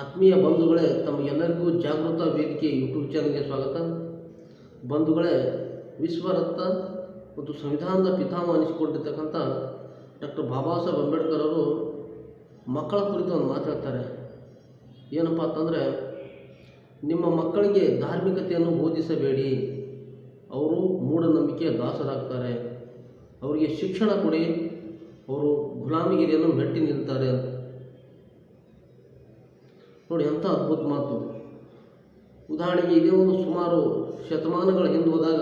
ಆತ್ಮೀಯ ಬಂಧುಗಳೇ, ತಮಗೆಲ್ಲರಿಗೂ ಜಾಗೃತ ವೇದಿಕೆ ಯೂಟ್ಯೂಬ್ ಚಾನಲ್ಗೆ ಸ್ವಾಗತ. ಬಂಧುಗಳೇ, ವಿಶ್ವರತ್ನ ಮತ್ತು ಸಂವಿಧಾನದ ಪಿತಾಮ ಅನಿಸಿಕೊಂಡಿರ್ತಕ್ಕಂಥ ಡಾಕ್ಟರ್ ಬಾಬಾ ಸಾಹೇಬ್ ಅಂಬೇಡ್ಕರ್ ಅವರು ಮಕ್ಕಳ ಕುರಿತು ಒಂದು ಮಾತಾಡ್ತಾರೆ ಏನಪ್ಪ ಅಂತಂದರೆ, ನಿಮ್ಮ ಮಕ್ಕಳಿಗೆ ಧಾರ್ಮಿಕತೆಯನ್ನು ಬೋಧಿಸಬೇಡಿ. ಅವರು ಮೂಢನಂಬಿಕೆಯ ದಾಸರಾಗ್ತಾರೆ. ಅವರಿಗೆ ಶಿಕ್ಷಣ ಕೊಡಿ. ಅವರು ಗುಲಾಮಗಿರಿಯನ್ನು ಮೆಟ್ಟಿ ನಿಲ್ತಾರೆ ನೋಡಿ ಎಂಥ ಅದ್ಭುತ ಮಾತು. ಉದಾಹರಣೆಗೆ ಇದೇ ಒಂದು ಸುಮಾರು ಶತಮಾನಗಳ ಹಿಂದೆ ಹೋದಾಗ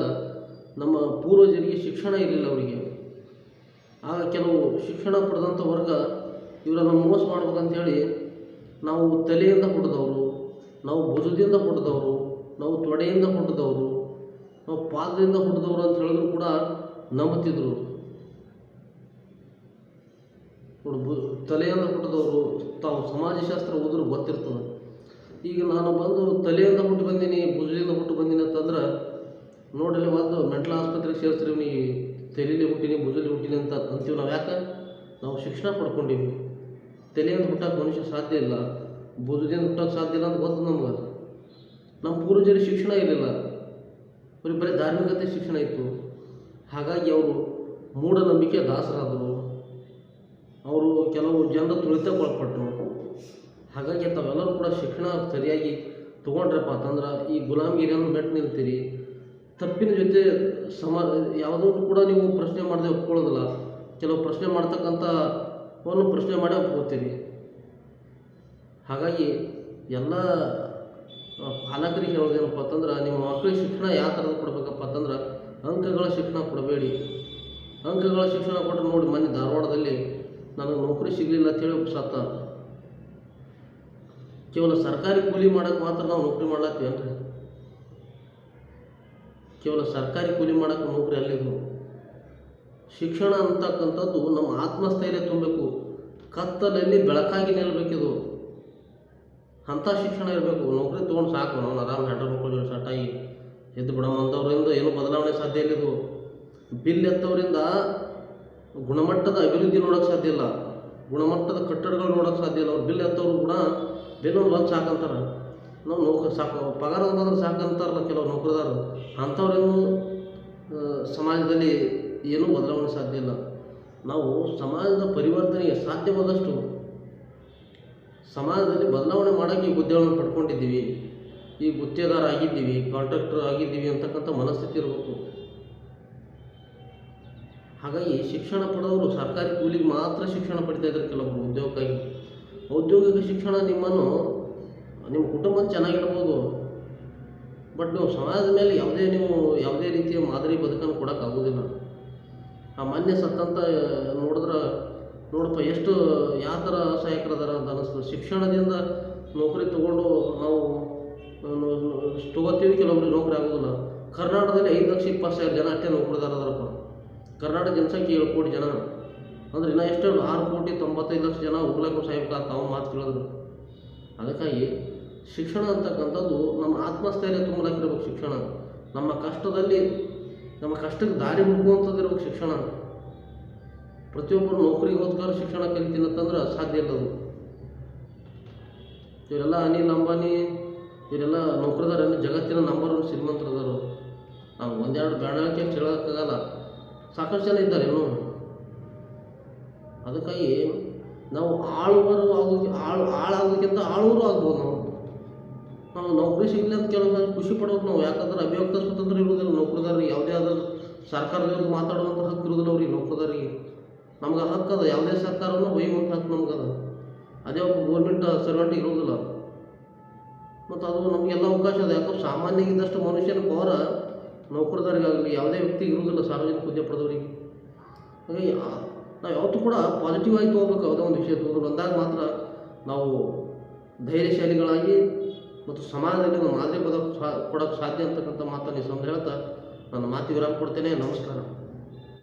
ನಮ್ಮ ಪೂರ್ವಜರಿಗೆ ಶಿಕ್ಷಣ ಇರಲಿಲ್ಲ ಅವರಿಗೆ. ಆಗ ಕೆಲವು ಶಿಕ್ಷಣ ಪಡೆದಂಥ ವರ್ಗ ಇವರನ್ನು ಮೋಸ ಮಾಡ್ಬೇಕಂತೇಳಿ ನಾವು ತಲೆಯಿಂದ ಹೊಡೆದವರು ನಾವು ಭುಜದಿಂದ ಹೊಡೆದವರು ನಾವು ತೊಡೆಯಿಂದ ಹೊಡೆದವರು ನಾವು ಪಾದದಿಂದ ಹೊಡೆದವರು ಅಂತ ಹೇಳಿದ್ರು ಕೂಡ ಬು ತಲೆಯಿಂದ ಹುಟ್ಟಿದವರು ತಾವು ಸಮಾಜಶಾಸ್ತ್ರ ಓದಿದ್ರು ಗೊತ್ತಿರ್ತದೆ. ಈಗ ನಾನು ಬಂದು ತಲೆಯಿಂದ ಹುಟ್ಟು ಬಂದೀನಿ, ಭುಜದಿಂದ ಹುಟ್ಟು ಬಂದೀನಿ ಅಂತಂದ್ರೆ ನೋಡಲಿ ಒಂದು ಮೆಂಟಲ್ ಆಸ್ಪತ್ರೆಗೆ ಸೇರಿಸ್ರಿ, ನೀ ತಲೆಯಲ್ಲಿ ಹುಟ್ಟಿನಿ ಭುಜಲ್ಲಿ ಹುಟ್ಟಿನಿ ಅಂತ ಅಂತೀವಿ ನಾವು. ಯಾಕೆ? ನಾವು ಶಿಕ್ಷಣ ಪಡ್ಕೊಂಡಿವಿ. ತಲೆಯಿಂದ ಹುಟ್ಟಕ್ಕೆ ಮನುಷ್ಯ ಸಾಧ್ಯ ಇಲ್ಲ, ಭುಜದಿಂದ ಹುಟ್ಟಕ್ಕೆ ಸಾಧ್ಯ ಇಲ್ಲ ಅಂತ ಗೊತ್ತು ನಮ್ಗೆ. ನಮ್ಮ ಪೂರ್ವಜರಿಗೆ ಶಿಕ್ಷಣ ಇರಲಿಲ್ಲ. ಅವ್ರಿಗೆ ಬರೀ ಧಾರ್ಮಿಕತೆ ಶಿಕ್ಷಣ ಇತ್ತು. ಹಾಗಾಗಿ ಅವರು ಮೂಢನಂಬಿಕೆ ದಾಸರಾದರು. ಅವರು ಕೆಲವು ಜನರ ತುಳಿತಕ್ಕೊಳಪಟ್ಟರು ಹಾಗಾಗಿ ತಾವೆಲ್ಲರೂ ಕೂಡ ಶಿಕ್ಷಣ ಸರಿಯಾಗಿ ತೊಗೊಂಡ್ರಪ್ಪ ಅಂತಂದ್ರೆ ಈ ಗುಲಾಮಗಿರಿಯನ್ನು ಮೆಟ್ಟು ನಿಲ್ತೀರಿ. ತಪ್ಪಿನ ಜೊತೆ ಸಮ ಯಾವುದನ್ನು ಕೂಡ ನೀವು ಪ್ರಶ್ನೆ ಮಾಡದೆ ಒಪ್ಕೊಳ್ಳೋದಿಲ್ಲ. ಕೆಲವು ಪ್ರಶ್ನೆ ಮಾಡ್ತಕ್ಕಂಥ ಒಂದು ಪ್ರಶ್ನೆ ಮಾಡೇ ಒಪ್ಕೋತೀರಿ. ಹಾಗಾಗಿ ಎಲ್ಲ ಪಾಲಕರಿಗೆ ಹೇಳೋದೇನಪ್ಪ ಅಂತಂದ್ರೆ ನಿಮ್ಮ ಮಕ್ಕಳಿಗೆ ಶಿಕ್ಷಣ ಯಾವ ಥರದ್ದು ಕೊಡಬೇಕಪ್ಪ ಅಂತಂದ್ರೆ ಅಂಕಗಳ ಶಿಕ್ಷಣ ಕೊಡಬೇಡಿ. ಅಂಕಗಳ ಶಿಕ್ಷಣ ಕೊಟ್ಟರೆ ನೋಡಿ ಮೊನ್ನೆ ಧಾರವಾಡದಲ್ಲಿ ನನಗೆ ನೌಕರಿ ಸಿಗಲಿಲ್ಲ ಅಂತೇಳಿ ಸತ್ತ ಕೇವಲ ಸರ್ಕಾರಿ ಕೂಲಿ ಮಾಡೋಕ್ಕೆ ಮಾತ್ರ ನಾವು ನೌಕರಿ ಮಾಡ್ಲಾತೀವೇನ್ರಿ ಕೇವಲ ಸರ್ಕಾರಿ ಕೂಲಿ ಮಾಡೋಕ್ಕೆ ನೌಕರಿ ಅಲ್ಲಿದ್ದು ಶಿಕ್ಷಣ ಅಂತಕ್ಕಂಥದ್ದು ನಮ್ಮ ಆತ್ಮಸ್ಥೈರ್ಯ ತುಂಬಬೇಕು. ಕತ್ತಲಲ್ಲಿ ಬೆಳಕಾಗಿ ನಿಲ್ಲಬೇಕಿದು ಅಂಥ ಶಿಕ್ಷಣ ಇರಬೇಕು. ನೌಕರಿ ತೊಗೊಂಡು ಸಾಕು. ನಾವು ಆರಾಮ್ ಹೆಂಡ್ರ ಮಕ್ಕಳು ಸಟ್ಟಾಗಿ ಎದ್ದು ಬಿಡಮ್ಮ ಅಂಥವ್ರಿಂದ ಏನು ಬದಲಾವಣೆ ಸಾಧ್ಯ ಇಲ್ಲ ಇದು. ಬಿಲ್ ಎತ್ತವರಿಂದ ಗುಣಮಟ್ಟದ ಅಭಿವೃದ್ಧಿ ನೋಡೋಕ್ಕೆ ಸಾಧ್ಯ ಇಲ್ಲ. ಗುಣಮಟ್ಟದ ಕಟ್ಟಡಗಳು ನೋಡೋಕೆ ಸಾಧ್ಯ ಇಲ್ಲ. ಅವ್ರು ಬಿಲ್ ಎತ್ತವ್ರು ಕೂಡ ಬಿಲ್ ಒಂದು ಬಂದು ಸಾಕಂತಾರೆ. ನಾವು ನೌಕರ ಸಾಕು ಪಗಾರ ಬಂದ್ರೆ ಸಾಕಂತಾರಲ್ಲ ಕೆಲವು ನೌಕರದಾರರು ಅಂಥವ್ರೇನು ಸಮಾಜದಲ್ಲಿ ಏನೂ ಬದಲಾವಣೆ ಸಾಧ್ಯ ಇಲ್ಲ. ನಾವು ಸಮಾಜದ ಪರಿವರ್ತನೆಗೆ ಸಾಧ್ಯವಾದಷ್ಟು ಸಮಾಜದಲ್ಲಿ ಬದಲಾವಣೆ ಮಾಡೋಕ್ಕೆ ಈ ಹುದ್ದೆಗಳನ್ನು ಪಡ್ಕೊಂಡಿದ್ದೀವಿ. ಈ ಗುತ್ತೇದಾರ ಆಗಿದ್ದೀವಿ, ಕಾಂಟ್ರಾಕ್ಟರ್ ಆಗಿದ್ದೀವಿ ಅಂತಕ್ಕಂಥ ಮನಸ್ಥಿತಿ ಇರಬೇಕು. ಹಾಗಾಗಿ ಶಿಕ್ಷಣ ಪಡೆದವರು ಸರ್ಕಾರಿ ಕೂಲಿಗೆ ಮಾತ್ರ ಶಿಕ್ಷಣ ಪಡಿತಾ ಇದ್ದಾರೆ ಕೆಲವೊಬ್ಬರು ಉದ್ಯೋಗಕ್ಕಾಗಿ. ಔದ್ಯೋಗಿಕ ಶಿಕ್ಷಣ ನಿಮ್ಮನ್ನು, ನಿಮ್ಮ ಕುಟುಂಬ ಚೆನ್ನಾಗಿಡ್ಬೋದು. ಬಟ್ ನೀವು ಸಮಾಜದ ಮೇಲೆ ಯಾವುದೇ ನೀವು ಯಾವುದೇ ರೀತಿಯ ಮಾದರಿ ಬದುಕನ್ನು ಕೊಡೋಕ್ಕಾಗೋದಿಲ್ಲ ಆ ಮಾನ್ಯ ಸತ್ತಂತ ನೋಡಿದ್ರೆ, ನೋಡಪ್ಪ, ಎಷ್ಟು ಯಾವ ಥರ ಸಹಾಯಕರದಾರ ಅಂತ ಅನ್ನಿಸ್ತದೆ ಶಿಕ್ಷಣದಿಂದ ನೌಕರಿ ತೊಗೊಂಡು ನಾವು ತೊಗೋತೀವಿ ಕೆಲವೊಬ್ಬರಿಗೆ ನೌಕರಿ ಆಗೋದಿಲ್ಲ. ಕರ್ನಾಟಕದಲ್ಲಿ ಐದು ಲಕ್ಷ ಇಪ್ಪತ್ತು ಸಾವಿರ ಜನ ಅಷ್ಟೇ ನೌಕರಿದಾರ ಅದಾರಪ್ಪ ಕರ್ನಾಟಕ ಜನಸಂಖ್ಯೆ ಏಳು ಕೋಟಿ ಜನ. ಅಂದ್ರೆ ಇನ್ನೂ ಎಷ್ಟು ಆರು ಕೋಟಿ ತೊಂಬತ್ತೈದು ಲಕ್ಷ ಜನ ಉಗ್ಲಕ್ಕೂ ಸಾಯ್ಬೇಕಾದ ತಾವು ಮಾತು ಕೇಳಿದ್ರು ಅದಕ್ಕಾಗಿ ಶಿಕ್ಷಣ ಅಂತಕ್ಕಂಥದ್ದು ನಮ್ಮ ಆತ್ಮಸ್ಥೈರ್ಯ ತುಂಬಲಾಕಿರ್ಬೇಕು ಶಿಕ್ಷಣ. ನಮ್ಮ ಕಷ್ಟದಲ್ಲಿ, ನಮ್ಮ ಕಷ್ಟಕ್ಕೆ ದಾರಿ ಹುಡುಕುವಂಥದ್ದಿರ್ಬೇಕು ಶಿಕ್ಷಣ. ಪ್ರತಿಯೊಬ್ಬರು ನೌಕರಿಗೋಸ್ಕರ ಶಿಕ್ಷಣ ಕಲಿತೀನಿ ಅಂತಂದ್ರೆ ಸಾಧ್ಯ ಇಲ್ಲ ಅದು. ಇವರೆಲ್ಲ ಅನಿಲ್ ಅಂಬಾನಿ, ಇವರೆಲ್ಲ ನೌಕರದಾರ ಜಗತ್ತಿನ ನಂಬರ್ ಒನ್ ಶ್ರೀಮಂತರದಾರು ನಾವು ಒಂದೆರಡು ಬೆಳವಣಿಗೆ ಹೇಳೋಕ್ಕಾಗಲ್ಲ ಸಾಕಷ್ಟು ಜನ ಇದ್ದಾರೆ ಇನ್ನೂ ಅದಕ್ಕಾಗಿ ನಾವು ಆಳುವರು ಆಗೋದು ಆಳು ಆಳಾಗೋದಕ್ಕಿಂತ ಆಳುವರು ಆಗ್ಬೋದು ನಾವು. ನಾವು ನೌಕರಿ ಸಿಗಲಿ ಅಂತ ಕೇಳೋದ್ರೆ ಖುಷಿ ಪಡೋದು ನಾವು. ಯಾಕಂದ್ರೆ ಅಭಿವ್ಯಕ್ತ ಸ್ವತಂತ್ರ ಇರುವುದಿಲ್ಲ. ನೌಕರದಾರರಿಗೆ ಯಾವುದೇ ಆದ ಸರ್ಕಾರದವ್ರಿಗೆ ಮಾತಾಡುವಂಥ ಹಕ್ಕು ಇರೋದಿಲ್ಲ ಅವ್ರಿಗೆ ನೌಕರದಾರಿಗೆ ನಮ್ಗೆ ಹಕ್ಕು ಅದ. ಯಾವುದೇ ಸರ್ಕಾರವನ್ನು ಒಯ್ಯುವಂಥ ಹಕ್ಕು ನಮ್ಗೆ ಅದು. ಅದೇ ಒಬ್ಬ ಗೋರ್ಮೆಂಟ್ ಸರ್ವೆಂಟ್ ಇರೋದಿಲ್ಲ ಮತ್ತು ಅದು ನಮಗೆಲ್ಲ ಅವಕಾಶ ಅದ. ಯಾಕಂದ್ರೆ ಸಾಮಾನ್ಯ ಇದ್ದಷ್ಟು ಮನುಷ್ಯನ ಪವರ ನೌಕರದಾರಿಗಾಗಲಿ ಯಾವುದೇ ವ್ಯಕ್ತಿ ಇರುವುದಿಲ್ಲ ಸಾರ್ವಜನಿಕ ಹುದ್ದೆ ಪಡೆದವರಿಗೆ. ಹಾಗಾಗಿ ನಾವು ಯಾವತ್ತೂ ಕೂಡ ಪಾಸಿಟಿವ್ ಆಗಿ ತೊಗೋಬೇಕು ಯಾವುದೋ ಒಂದು ವಿಷಯ ತೊಗೊಂಡು ಬಂದಾಗ ಮಾತ್ರ ನಾವು ಧೈರ್ಯಶಾಲಿಗಳಾಗಿ ಮತ್ತು ಸಮಾಜದಲ್ಲಿ ಒಂದು ಮಾದರಿ ಪದ ಕೊಡೋಕ್ಕೆ ಸಾಧ್ಯ ಅಂತಕ್ಕಂಥ ಮಾತನ್ನು ಸಂದ ಹೇಳ್ತಾ ನನ್ನ ಮಾತು ವಿರಾಮ ಕೊಡ್ತೇನೆ. ನಮಸ್ಕಾರ.